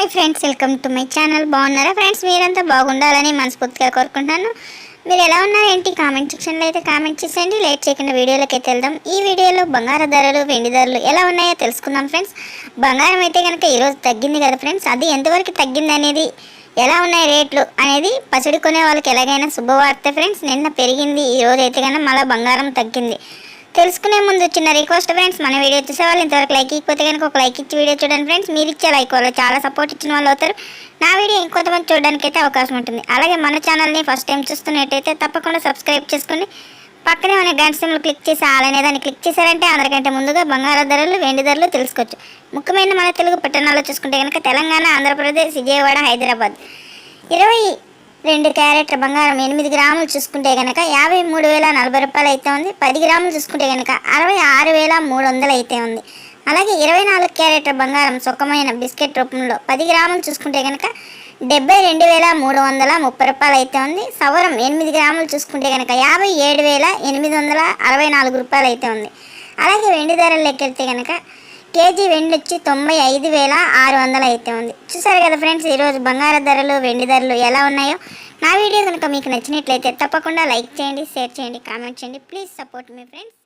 Hi friends welcome to my channel. బాగున్నారా friends? మీరంతా బాగుండాలని మనస్ఫూర్తిగా కోరుకుంటున్నాను. మీరు ఎలా ఉన్నారు ఏంటి? కామెంట్ సెక్షన్లో అయితే కామెంట్ చేసేయండి. లేట్ చేయకుండా వీడియోలోకి అయితే వెళ్దాం. ఈ వీడియోలో బంగారు ధరలు వెండి ధరలు ఎలా ఉన్నాయో తెలుసుకుందాం ఫ్రెండ్స్. బంగారం అయితే కనుక ఈరోజు తగ్గింది కదా ఫ్రెండ్స్. అది ఎంతవరకు తగ్గింది అనేది ఎలా ఉన్నాయి రేట్లు అనేది పసిడి కొనే వాళ్ళకి ఎలాగైనా శుభవార్త ఫ్రెండ్స్. నిన్న పెరిగింది ఈరోజు అయితే కనుక మళ్ళీ బంగారం తగ్గింది. తెలుసుకునే ముందు చిన్న రిక్వెస్ట్ ఫ్రెండ్స్ మన వీడియో చూసే వాళ్ళు ఇంతవరకు లైక్ ఇకపోతే కనుక ఒక లైక్ ఇచ్చి వీడియో చూడండి ఫ్రెండ్స్ మీరు ఇచ్చే లైక్ వల్ల చాలా సపోర్ట్ ఇచ్చిన వాళ్ళు అవుతారు. నా వీడియో ఇంకొంతమంది చూడడానికి అయితే అవకాశం ఉంటుంది. అలాగే మన ఛానల్ని ఫస్ట్ టైం చూస్తున్నట్టయితే తప్పకుండా సబ్స్క్రైబ్ చేసుకుని పక్కనే ఉన్న గంట సింబల్ క్లిక్ చేసి అలానే దాన్ని క్లిక్ చేశారంటే అందరికంటే ముందుగా బంగారు ధరలు వెండి ధరలు తెలుసుకోవచ్చు. ముఖ్యమైన మన తెలుగు పట్టణాల్లో చూసుకుంటే కనుక తెలంగాణ ఆంధ్రప్రదేశ్ విజయవాడ హైదరాబాద్. ఇరవై రెండు క్యారెట్ల బంగారం ఎనిమిది గ్రాములు చూసుకుంటే కనుక యాభై మూడు వేల నలభై రూపాయలు అయితే ఉంది. పది గ్రాములు చూసుకుంటే కనుక అరవై ఆరు వేల మూడు వందలు అయితే ఉంది. అలాగే ఇరవై నాలుగు క్యారెట్ల బంగారం సుఖమైన బిస్కెట్ రూపంలో పది గ్రాములు చూసుకుంటే కనుక డెబ్బై రెండు వేల మూడు వందల ముప్పై రూపాయలు అయితే ఉంది. సవరం ఎనిమిది గ్రాములు చూసుకుంటే కనుక యాభై ఏడు వేల ఎనిమిది వందల అరవై నాలుగు రూపాయలు అయితే ఉంది. అలాగే వెండి ధరలు లెక్కెడితే కనుక కేజీ వెండి వచ్చి తొంభై ఐదు వేల ఆరు వందలు అయితే ఉంది. చూసారు కదా ఫ్రెండ్స్ ఈరోజు బంగార ధరలు వెండి ధరలు ఎలా ఉన్నాయో? నా వీడియో కనుక మీకు నచ్చినట్లయితే తప్పకుండా లైక్ చేయండి షేర్ చేయండి కామెంట్ చేయండి. ప్లీజ్ సపోర్ట్ మీ ఫ్రెండ్స్.